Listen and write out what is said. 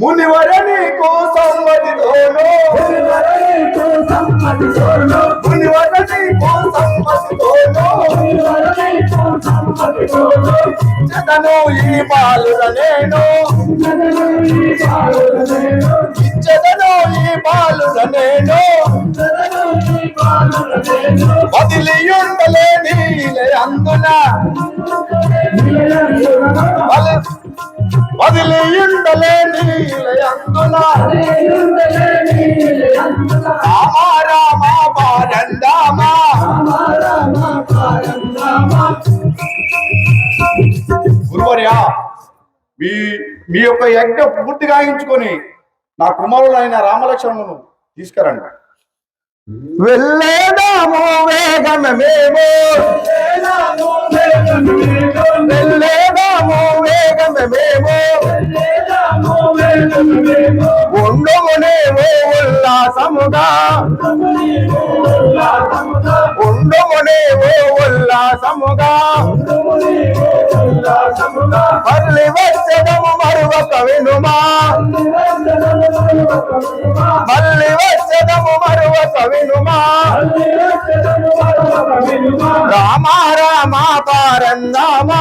మునివర నీకు సమ్మతితోను నీకు సమ్మతితోను మునివర నీకు సమ్మతితోను నీకు సమ్మతితోను జతను ఈ బాలుర నేను. జగను ఈ బాలుర నేను. ఈ జగను ఈ నేను. వదిలియుండలేని అందున. నిలయందున వదిలియుండలేని అందున? రామా పారందామా గురువర్యా మీ మీ యొక్క యజ్ఞ పూర్తి గాయించుకొని నా కుమారులైన రామలక్ష్మణును తీసుకురండి. వెళ్ళేదాము వేగమే మేము వెళ్ళేదాము వేగమే మేము ఉండమునేమో ఉల్లాసముగా ఉండమునేమో ఉల్లాసముగా మరలి వచ్చదము మరువక వినుమా. మళ్ళీ వచ్చదము మరువక వినుమా. రామ రామ పారందామా.